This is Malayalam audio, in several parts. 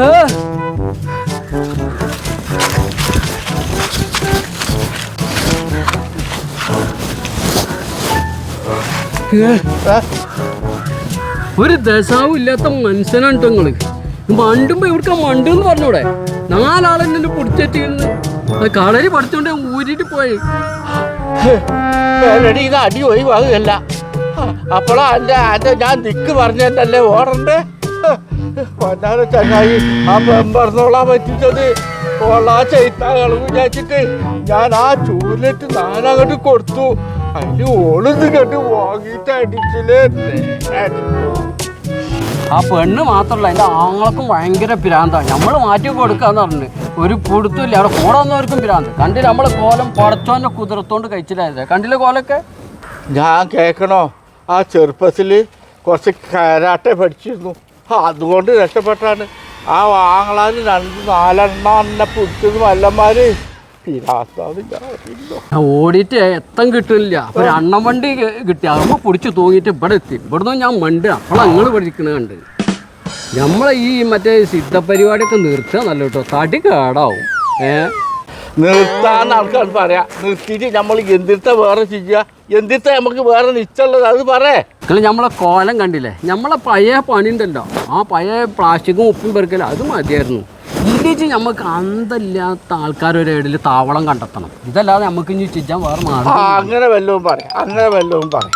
ഏ? ഒരു ദശാവും ഇല്ലാത്ത മനുഷ്യനാണ് നിങ്ങൾ മണ്ടുമ്പോ ഇവിടുക്ക മണ്ട് എന്ന് പറഞ്ഞൂടെ നാലാളെന്നെ പിടിച്ചിട്ടിരുന്ന് കളരി പഠിച്ചോണ്ട് ഞാൻ ഊരിട്ട് പോയി. ഇത് അടി ഒഴിവാകുകയല്ല. അപ്പോഴാ എന്റെ ഞാൻ നിക്ക് പറഞ്ഞല്ലേ ഓടണ്ടേ? പൊന്നാര ചങ്ങായി. ആ പെമ്പറന്നോളാൻ പറ്റിച്ചത്. ഓളാ ചെയ്ത്താകൾ വിചാരിച്ചിട്ട് ഞാൻ ആ ചൂരിലിട്ട് നാനങ്ങോട്ട് കൊടുത്തു. അതിന് ഓളിത് കണ്ട് വാങ്ങിയിട്ട് അടിച്ചില്ലേ. ആ പെണ്ണ് മാത്രമല്ല എന്റെ ആങ്ങൾക്കും ഭയങ്കര പിരാന്താണ് നമ്മൾ മാറ്റി കൊടുക്കാന്ന് പറഞ്ഞു ഒരു കൊടുത്തില്ല അവിടെ കൂടെ വന്നവർക്കും പിരാന്ത് കണ്ടില്ല നമ്മളെ കോലം പടച്ചോന്റെ കുതിരത്തോണ്ട് കഴിച്ചില്ലായിരുന്നു? കണ്ടില്ല കോലൊക്കെ? ഞാൻ കേൾക്കണോ ആ ചെറുപ്പത്തിൽ കുറച്ച് കരാട്ടെ പഠിച്ചിരുന്നു. അതുകൊണ്ട് രക്ഷപ്പെട്ടാണ്. ആ വാങ്ങളാൽ രണ്ട് നാലെണ്ണ പിടിച്ചത് ഞാൻ ഓടിയിട്ട് എത്തം കിട്ടില്ല അപ്പൊ രണ്ണം വണ്ടി കിട്ടി. അമ്മ പിടിച്ച് തൂങ്ങിട്ട് ഇവിടെ എത്തി. ഇവിടുന്ന് ഞാൻ മണ്ട് അപ്പോൾ നിങ്ങൾ പഠിക്കണ കണ്ട്. നമ്മളെ ഈ മറ്റേ സിദ്ധ പരിപാടിയൊക്കെ നിർത്തുക നല്ല കേട്ടോ. തടി കേടാവും. ഏ? നിർത്താന്ന് ആൾക്കാർ പറയാ. നിർത്തിയിട്ട് നമ്മൾ എന്തിർത്ത വേറെ ചെയ്യുക എന്തിർത്ത നമുക്ക് വേറെ നിശ്ചയുള്ളത് അത് പറയേ. നിങ്ങൾ നമ്മളെ കോലം കണ്ടില്ലേ? നമ്മളെ പഴയ പണി ഉണ്ടല്ലോ ആ പഴയ പ്ലാസ്റ്റിക്കും ഉപ്പും പെറുക്കല അത് മതിയായിരുന്നു. ഇല്ലേച്ച് നമുക്ക് അന്തല്ലാത്ത ആൾക്കാരൊരു ഇടയിൽ താവളം കണ്ടെത്തണം. ഇതല്ലാതെ നമുക്ക് ഇനി ചിജാൻ വേറെ അങ്ങനെ വല്ലതും പറയാം. അങ്ങനെ വല്ലതും പറയാം.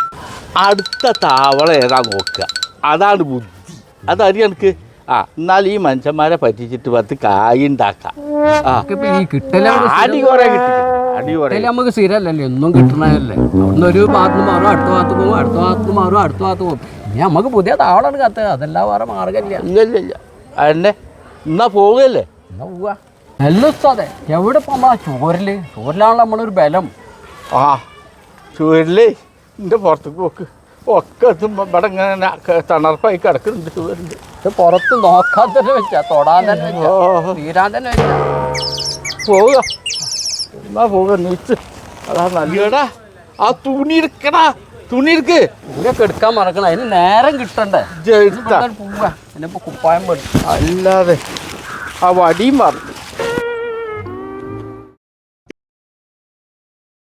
അടുത്ത താവളം ഏതാ നോക്കുക. അതാണ് ബുദ്ധി. അതറിയാം എനിക്ക് ആ എന്നാൽ ഈ മനുഷ്യന്മാരെ പറ്റിച്ചിട്ട് പത്ത് കായ് ഉണ്ടാക്കാം. ആ. ഈ കിട്ടല അടി കുറെ കിട്ടി. നമുക്ക് സ്ഥിരമല്ലല്ലോ എന്നും കിട്ടണല്ലേ ഒന്ന് ഒരു ഭാഗത്ത് മാറും അടുത്ത ഭാഗത്ത് പോകും അടുത്ത ഭാഗത്ത് മാറും അടുത്ത ഭാഗത്ത് പോകും. ഇനി നമുക്ക് പുതിയ താവളാണ് കത്ത്. അതെല്ലാം വേറെ മാർഗമില്ല ഇല്ല ഇല്ല ഇല്ല. എന്നെ പോവുകയല്ലേ? എന്നാ പോവുക? നല്ല ഉസ്താദെ എവിടെ ഇപ്പൊ നമ്മളാ ചോരൽ ചോരലാണല്ലോ നമ്മളൊരു ബലം. ആ ചുവരിലേ. എന്റെ പുറത്തേക്ക് പോക്ക്. ഒക്കെ ഇവിടെ ഇങ്ങനെ തണർപ്പായി കിടക്കുന്നുണ്ട് ചുവരിൽ ഇത് പുറത്ത് നോക്കാൻ തന്നെ വെച്ചാ തൊടാൻ തന്നെ വെച്ചാ തീരാൻ തന്നെ വെച്ചാ. പോവുക. എന്നാ നീച്ച് അതാ നല്ലടാ ആ തുണി എടുക്കടാ തുണി എടുക്ക്. തുണിയൊക്കെ എടുക്കാൻ മറക്കണം അതിന് നേരം കിട്ടണ്ടേ? പോവാ. എന്നെ കുപ്പായം പെടും. അല്ലാതെ ആ വടിയും മറന്നു.